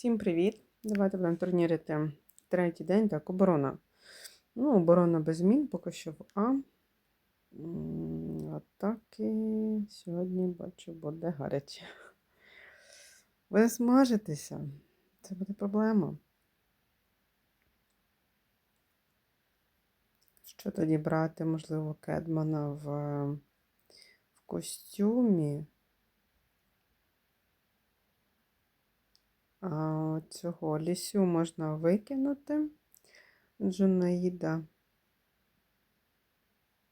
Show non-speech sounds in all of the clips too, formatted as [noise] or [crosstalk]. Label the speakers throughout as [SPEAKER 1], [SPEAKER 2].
[SPEAKER 1] Всім привіт! Давайте будемо турнірити третій день. Так, оборона. Ну, оборона без змін, поки що в А. Атаки сьогодні бачу, буде гаряче. Ви смажитеся. Це буде проблема. Що тоді брати, можливо, Кедмана в, в костюмі? Цього лісю можна викинути. Джунаїда.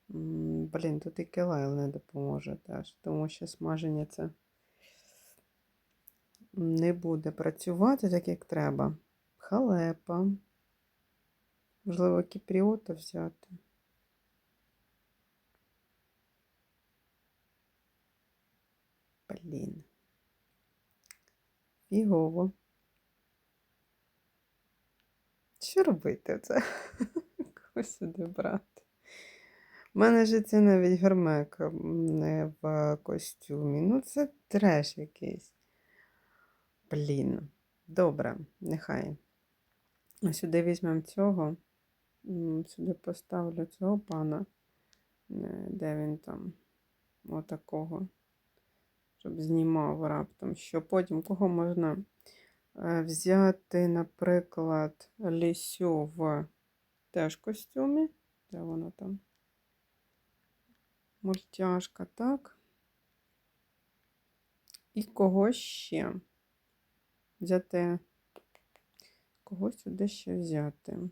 [SPEAKER 1] Блін, тут і Келайл не допоможе теж, тому що смаження це не буде працювати так, як треба. Халепа. Можливо, кіпріота взяти. Блін. Фігово. Що робити це? [laughs] Кого сюди брати? У мене ж це навіть гермека не в костюмі. Ну, це треш якийсь. Блін. Добре, нехай. Сюди візьмемо цього. Сюди поставлю цього пана. Де він там? Отакого. Щоб знімав раптом. Що потім кого можна е, взяти, наприклад, лісю в теж костюмі. Де вона там? Мультяшка, так. І кого ще взяти? Кого сюди ще взяти?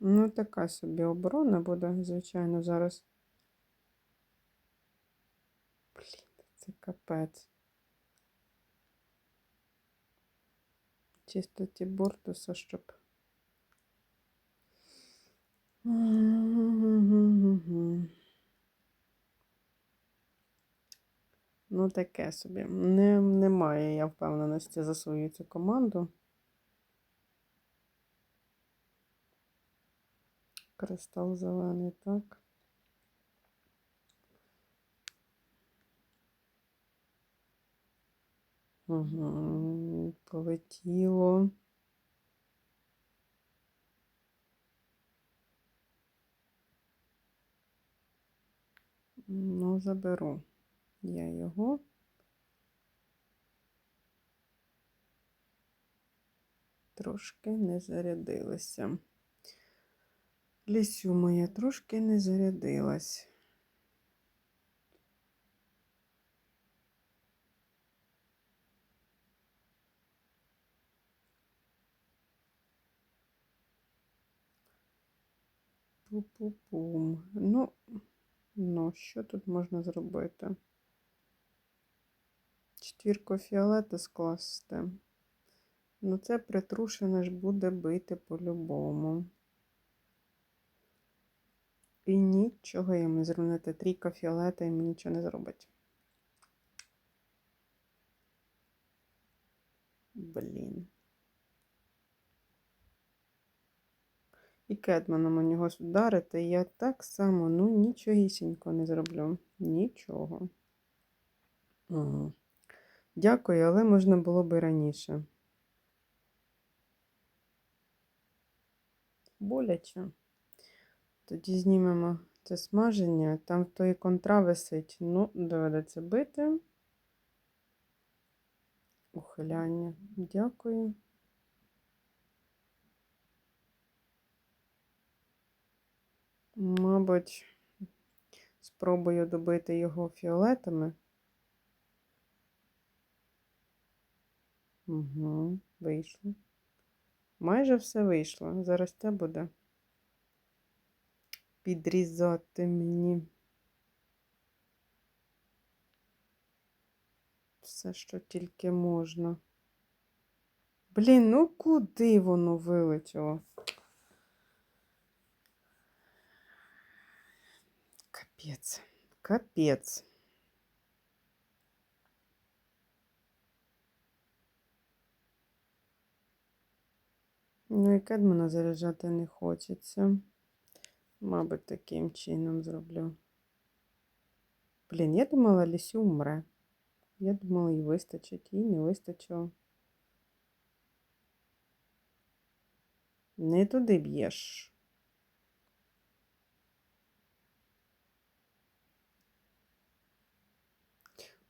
[SPEAKER 1] Ну, така собі оборона буде, звичайно, зараз. Блін, це капець. Чисто ті бортуса, щоб. Ну, таке собі. Не, немає я впевненості за свою цю команду. Кристал зелений, так. Угу, полетіло. Ну, заберу я його. Трошки не зарядилася. Лісю моя трошки не зарядилась. Пу-пу-пум. Ну, ну, що тут можна зробити? Четвірку фіолета скласти. Ну, це притрушене ж буде бити по-любому. І нічого йому зрівнити. Трійка фіолета йому нічого не зробить. Блін. І Кедманом у нього вдарити, я так само, ну, нічогісінько не зроблю. Нічого. Угу. Дякую, але можна було б і раніше. Боляче. Тоді знімемо це смаження. Там в той контра висить. Ну, доведеться бити. Ухиляння. Дякую. Мабуть, спробую добити його фіолетами. Угу, вийшло. Майже все вийшло. Зараз це буде підрізати мені. Все, що тільки можна. Блін, ну куди воно вилетіло? Капець, капець. Ну і Кедмана заряджати не хочеться. Мабуть, таким чином зроблю. Блін, я думала, Лісю умре. Я думала, їй вистачить, їй не вистачило. Не туди б'єш.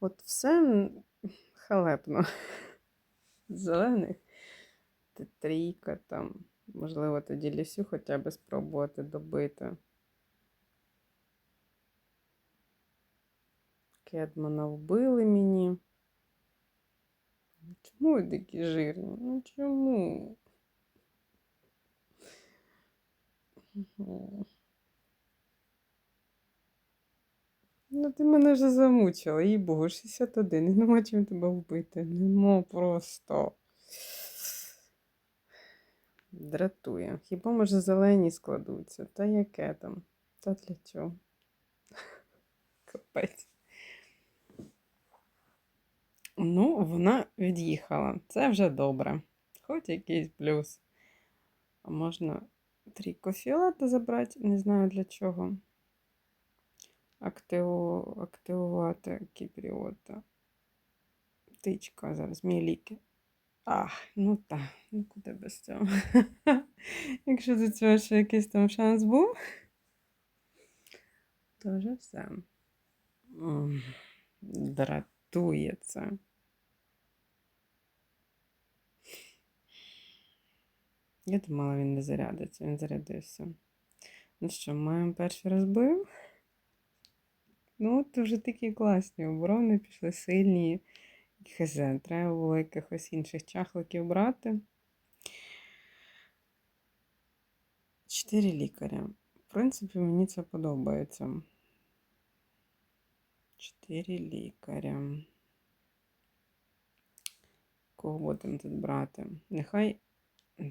[SPEAKER 1] От все халепно. Зелених трійка там. Можливо, тоді лісю хоча б спробувати добити. Кедмана вбили мені. Чому ви такі жирні? Ну чому? Ну, ти мене вже замучила, їй богу, 61, і нема чим тебе вбити. Нема просто. Дратує. Хіба може зелені складуться? Та яке там? Та для чого? Капець. Ну, вона від'їхала. Це вже добре. Хоч якийсь плюс. А можна трійку фіолета забрати, не знаю для чого. Активу... Активувати кіпріота. Тичка зараз, мій ліки. Ах, ну так, ну куди без цього. [laughs] Якщо до цього ще якийсь там шанс був, то вже все. М, Дратує це. Я думала, він не зарядиться, він зарядився. Ну що, маємо перший розбив. Ну, от вже такі класні оборони пішли сильні. Хз, треба було якихось інших чахликів брати. Чотири лікаря. В принципі, мені це подобається. Чотири лікаря. Кого будемо тут брати? Нехай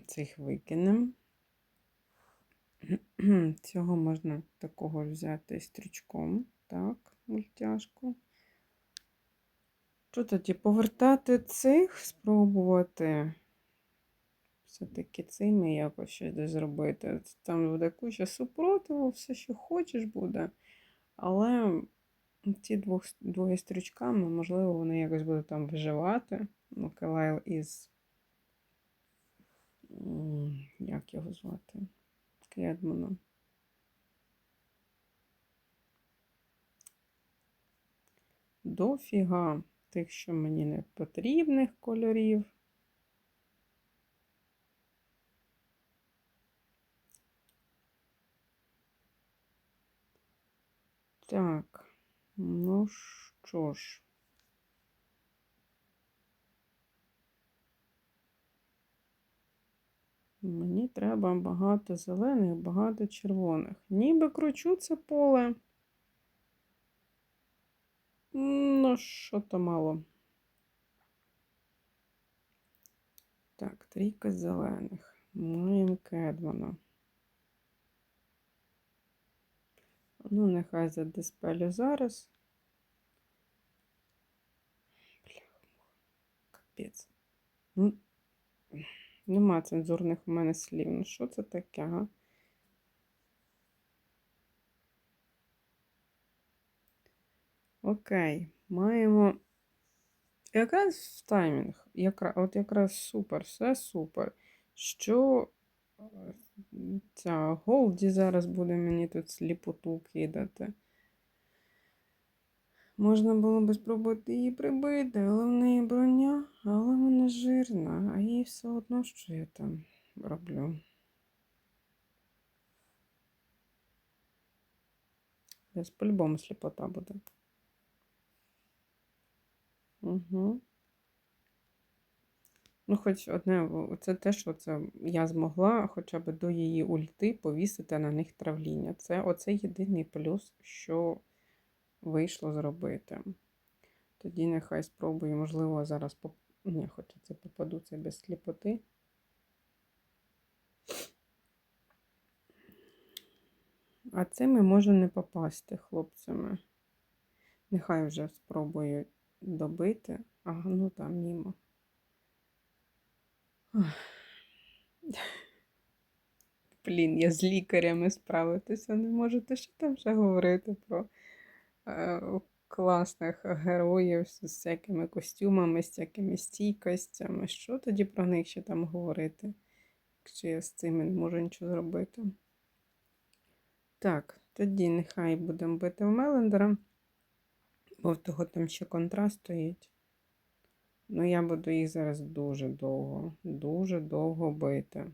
[SPEAKER 1] цих викинемо. Цього можна такого взяти стрічком. Так, мультяшку. Що тоді повертати цих, спробувати все-таки цими якось щось зробити. Там буде куча супротиву, все, що хочеш буде. Але ці двох, двоє стрічками, можливо, вони якось будуть там виживати. Ну, Калайл із. Як його звати? Кедманом. Дофіга тих, що мені не потрібних кольорів. Так, ну що ж. Мені треба багато зелених, багато червоних. Ніби кручу це поле. Ну, що то мало. Так, трійка зелених. Маємо Кедмана. Ну, нехай задиспелю зараз. Капець. Ну, нема цензурних у мене слів. Ну, що це таке, га? Окей, маємо. Якраз в таймінг. Якра... От якраз супер, все супер. Що е, ця Голді зараз буде мені тут сліпоту кидати. Можна було би спробувати її прибити, але в неї броня, але вона жирна, а їй все одно, що я там роблю. Десь по-любому сліпота буде. Угу. Ну, хоч одне, це те, що це я змогла хоча б до її ульти повісити на них травління. Це оце єдиний плюс, що вийшло зробити. Тоді нехай спробую, можливо, зараз поп... Ні, хоча це попаду це без сліпоти. А цими можу не попасти хлопцями. Нехай вже спробую добити. Ага, ну там мімо. Блін, я з лікарями справитися не можу. Ти що там ще говорити про е, класних героїв з всякими костюмами, з всякими стійкостями. Що тоді про них ще там говорити? Якщо я з цим не можу нічого зробити. Так, тоді нехай будемо бити в Мелендера, бо в того там ще контраст стоїть. Ну, я буду їх зараз дуже довго, дуже довго бити.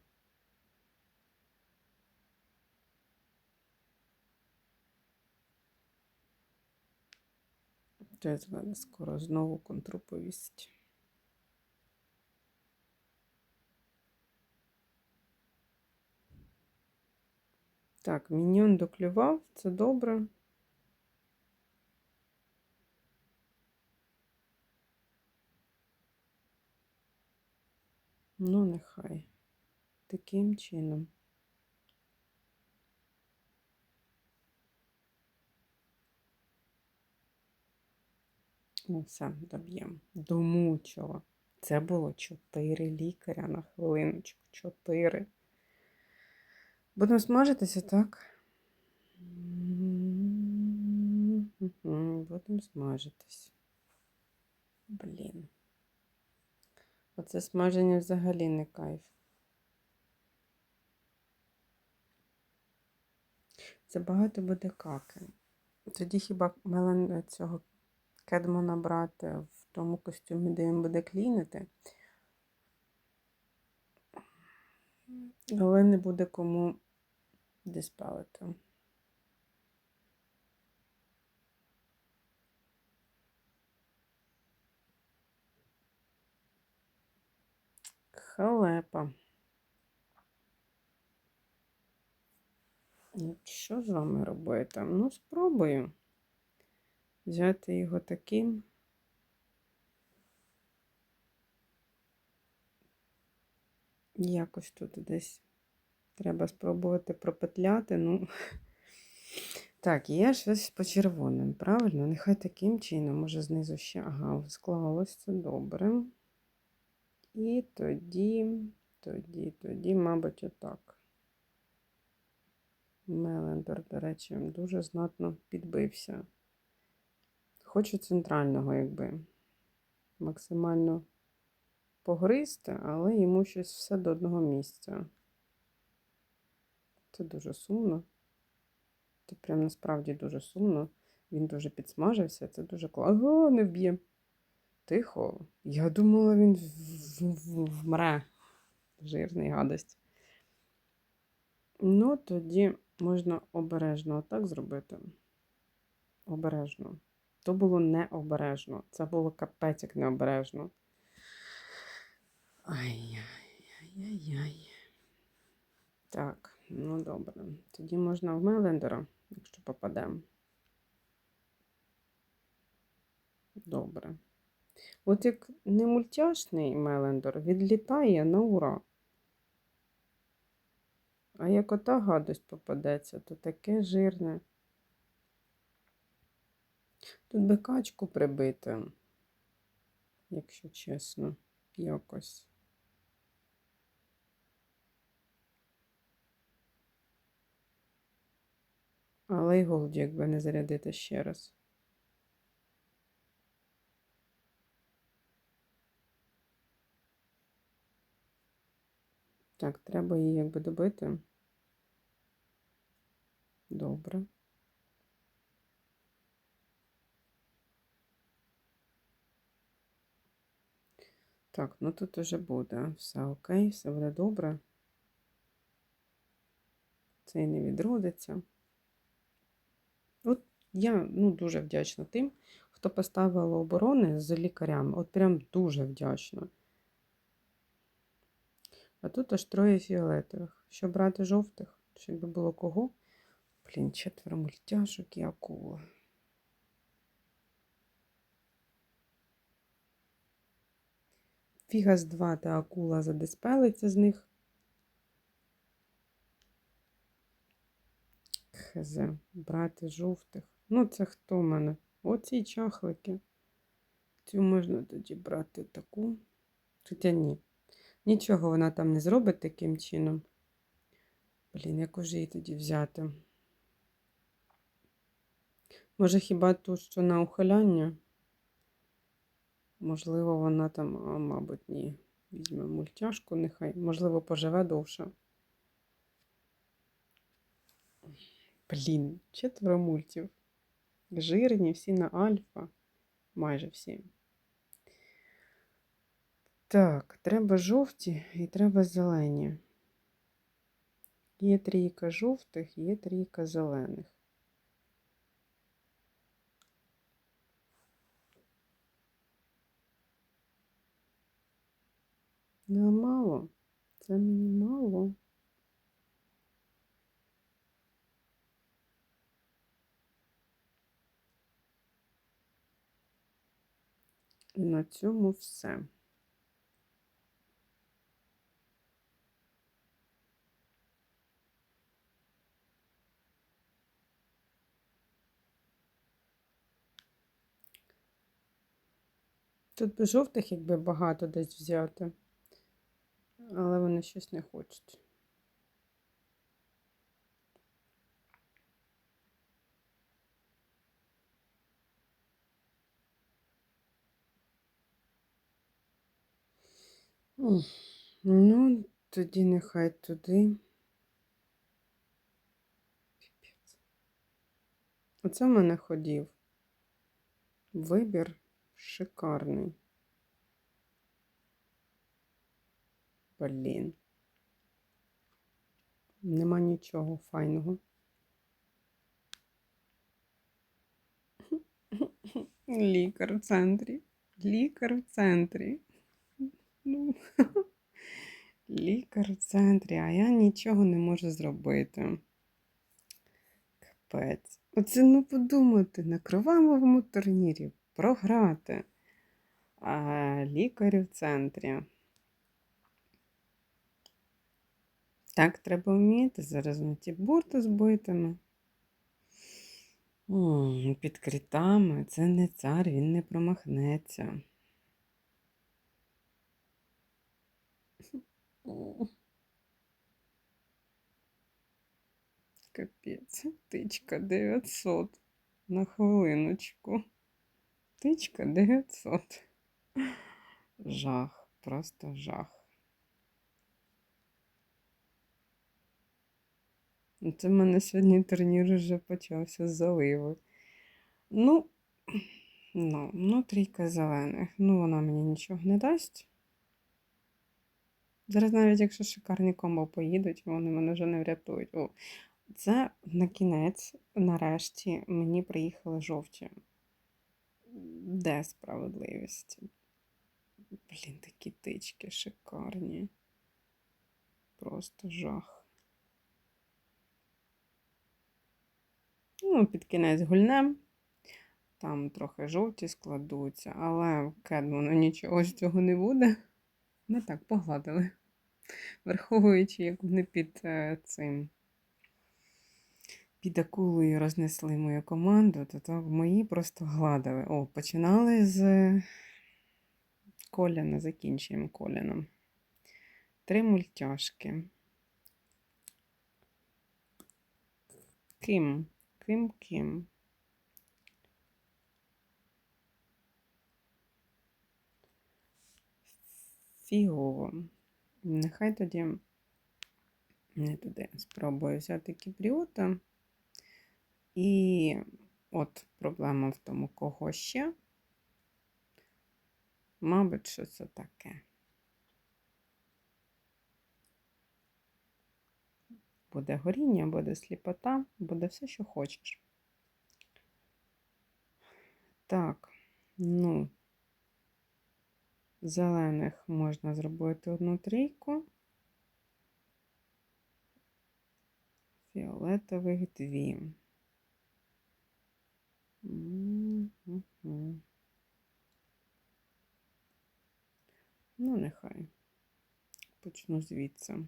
[SPEAKER 1] Це мене скоро знову контру повісить. Так, міньйон доклював, це добре. Ну, нехай. Таким чином. Ну, все, доб'ємо. Домучила. Це було чотири лікаря на хвилиночку. Чотири. Будемо смажитися, так? Будемо смажитись. Блін. Оце смаження взагалі не кайф. Це багато буде каки. Тоді хіба мелен цього кедмона брати в тому костюмі, де він буде клінити. Але не буде кому диспелити. Халепа. Що з вами робити? Ну, спробую взяти його таким. Якось тут десь треба спробувати пропетляти. Ну, [laughs] так, є щось по червоним, правильно? Нехай таким чином, може, знизу ще. Ага, склалось це добре. І тоді, тоді, тоді, мабуть, отак. Мелендер, до речі, дуже знатно підбився. Хочу центрального, якби максимально погризти, але йому щось все до одного місця. Це дуже сумно. Це прям насправді дуже сумно. Він дуже підсмажився, це дуже класно. Не вб'є. Тихо. Я думала, він вмре. Жирний гадость. Ну, тоді можна обережно отак зробити. Обережно. То було необережно. Це було капець як необережно. Ай-яй-яй-яй. Так, ну добре. Тоді можна в Мелендера, якщо попадемо. Добре. От як не мультяшний Мелендер відлітає на ура. А як ота гадость попадеться, то таке жирне. Тут би качку прибити, якщо чесно, якось. Але й голді, якби не зарядити ще раз. Так, треба її якби добити. Добре. Так, ну тут уже буде. Все окей, все буде добре. Цей не відродиться. От я ну, дуже вдячна тим, хто поставив оборони з лікарями. От прям дуже вдячна. А тут аж троє фіолетових. Що брати жовтих? Чи якби було кого? Блін, четверо мультяшок і акула. Фігас 2 та акула задиспелиться з них. Хз, брати жовтих. Ну, це хто в мене? Оці чахлики. Цю можна тоді брати таку. Хоча ні. Нічого вона там не зробить таким чином. Блін, яку ж її тоді взяти? Може, хіба ту, що на ухиляння? Можливо, вона там, а, мабуть, ні. Візьме мультяшку, нехай, можливо, поживе довше. Блін, четверо мультів. Жирні, всі на альфа. Майже всі. Так, треба жовті і треба зелені. Є трійка жовтих, є трійка зелених. Ну, мало. Це мені мало. І на цьому все. Тут би жовтих, якби багато десь взяти, але вони щось не хочуть. Ну, тоді нехай туди. Оце в мене ходів. Вибір шикарний. Блін. Нема нічого файного. Лікар в центрі. Лікар в центрі. Ну, лікар в центрі, а я нічого не можу зробити. Капець. Оце ну подумати, на кровавому турнірі програти. А лікар в центрі. Так треба вміти. Зараз на ті бурти збитими. Під критами. Це не цар, він не промахнеться. Капець. Тичка 900 на хвилиночку. Тичка 900. Жах, просто жах. Ну, Це в мене сьогодні турнір вже почався з заливи. Ну, ну, ну, трійка зелених. Ну, вона мені нічого не дасть. Зараз навіть якщо шикарні комбо поїдуть, вони мене вже не врятують. О, це на кінець, нарешті, мені приїхали жовті. Де справедливість? Блін, такі тички шикарні. Просто жах. Ну, під кінець гульнем. Там трохи жовті складуться, але Кедману нічого з цього не буде. Ми так погладили. Враховуючи, як вони під е, цим під акулою рознесли мою команду, то, то мої просто гладили. О, починали з Коляна, закінчуємо Коляном. Три мультяшки. Ким? Ким ким? Фігово. Нехай тоді не туди спробую взяти кіпріота. І от проблема в тому, кого ще. Мабуть, що це таке. Буде горіння, буде сліпота, буде все, що хочеш. Так, ну, зелених можна зробити одну трійку. Фіолетових дві. Ну, нехай. Почну звідси.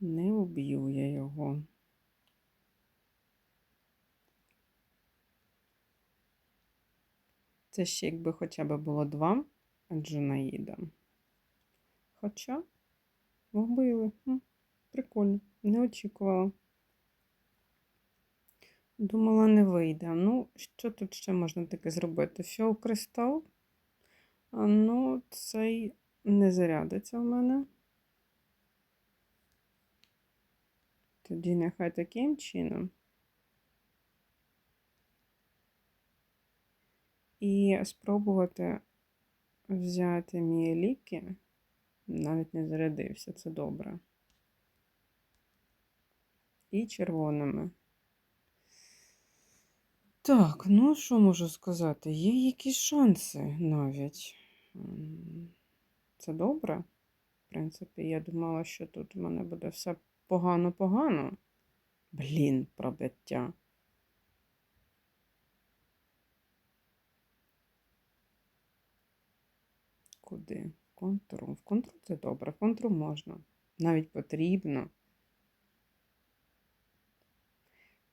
[SPEAKER 1] Не уб'ю я його. Це ще якби хоча б було два Джунаїда. Хоча вбили. Прикольно, не очікувала. Думала, не вийде. Ну, що тут ще можна таке зробити? Фіол кристал. Ну, цей не зарядиться в мене. Тоді нехай таким чином. І спробувати взяти мій ліки. Навіть не зарядився, це добре. І червоними. Так, ну що можу сказати? Є якісь шанси навіть. Це добре. В принципі, я думала, що тут в мене буде все погано-погано. Блін, пробиття. Куди? В контру. В контру це добре. В контру можна. Навіть потрібно.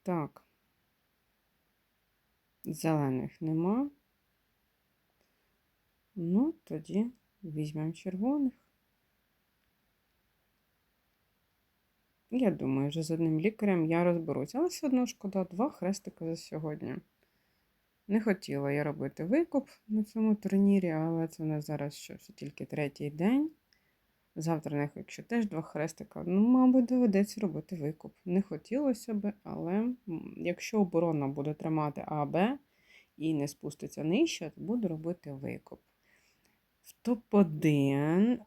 [SPEAKER 1] Так. Зелених нема. Ну, тоді візьмемо червоних. Я думаю, вже з одним лікарем я розберусь. Але все одно шкода, два хрестика за сьогодні. Не хотіла я робити викуп на цьому турнірі, але це у нас зараз що, ще тільки третій день. Завтра, них, якщо теж два хрестика, ну, мабуть, доведеться робити викуп. Не хотілося би, але якщо оборона буде тримати А, Б і не спуститься нижче, то буду робити викуп. В топ-1,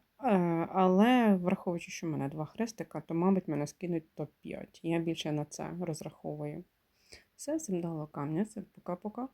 [SPEAKER 1] але враховуючи, що в мене два хрестика, то, мабуть, мене скинуть топ-5. Я більше на це розраховую. Все, всім дало камня. Це пока-пока.